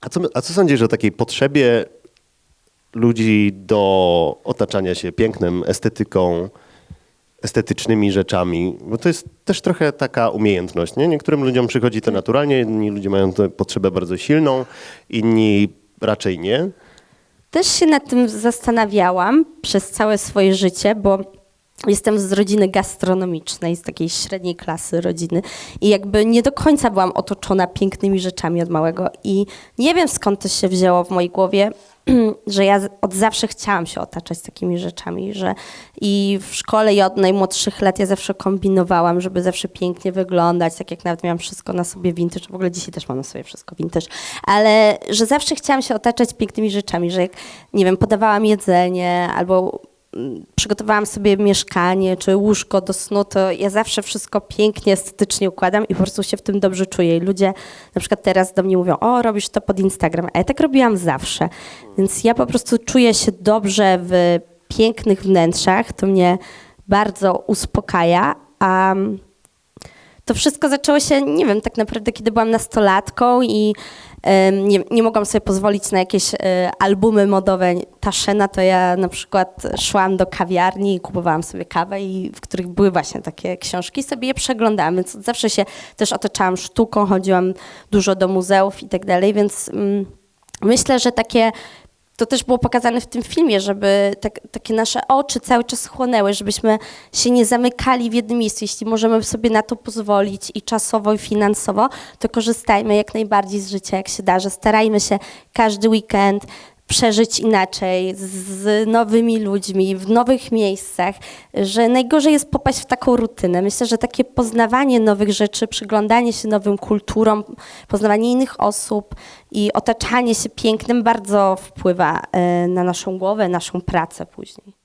A co, a co sądzisz o takiej potrzebie ludzi do otaczania się pięknem, estetyką, estetycznymi rzeczami? Bo to jest też trochę taka umiejętność, nie? Niektórym ludziom przychodzi to naturalnie, inni ludzie mają tę potrzebę bardzo silną, inni raczej nie. Też się nad tym zastanawiałam przez całe swoje życie, bo jestem z rodziny gastronomicznej, z takiej średniej klasy rodziny i jakby nie do końca byłam otoczona pięknymi rzeczami od małego i nie wiem skąd to się wzięło w mojej głowie, że ja od zawsze chciałam się otaczać takimi rzeczami, że i w szkole i od najmłodszych lat ja zawsze kombinowałam, żeby zawsze pięknie wyglądać, tak jak nawet miałam wszystko na sobie vintage, w ogóle dzisiaj też mam na sobie wszystko vintage, ale że zawsze chciałam się otaczać pięknymi rzeczami, że jak, nie wiem, podawałam jedzenie albo przygotowałam sobie mieszkanie czy łóżko do snu, to ja zawsze wszystko pięknie, estetycznie układam i po prostu się w tym dobrze czuję. I ludzie na przykład teraz do mnie mówią, o, robisz to pod Instagram, a ja tak robiłam zawsze. Więc ja po prostu czuję się dobrze w pięknych wnętrzach, to mnie bardzo uspokaja, a to wszystko zaczęło się, nie wiem, tak naprawdę, kiedy byłam nastolatką i nie, nie mogłam sobie pozwolić na jakieś e, albumy modowe. Taszena, to ja na przykład szłam do kawiarni i kupowałam sobie kawę, i, w których były właśnie takie książki, sobie je przeglądałam, więc zawsze się też otaczałam sztuką, chodziłam dużo do muzeów i tak dalej, więc mm, myślę, że takie to też było pokazane w tym filmie, żeby tak, takie nasze oczy cały czas chłonęły, żebyśmy się nie zamykali w jednym miejscu. Jeśli możemy sobie na to pozwolić i czasowo, i finansowo, to korzystajmy jak najbardziej z życia, jak się da, że starajmy się każdy weekend przeżyć inaczej, z- nowymi ludźmi, w nowych miejscach, że najgorzej jest popaść w taką rutynę. Myślę, że takie poznawanie nowych rzeczy, przyglądanie się nowym kulturom, poznawanie innych osób i otaczanie się pięknem bardzo wpływa e, na naszą głowę, naszą pracę później.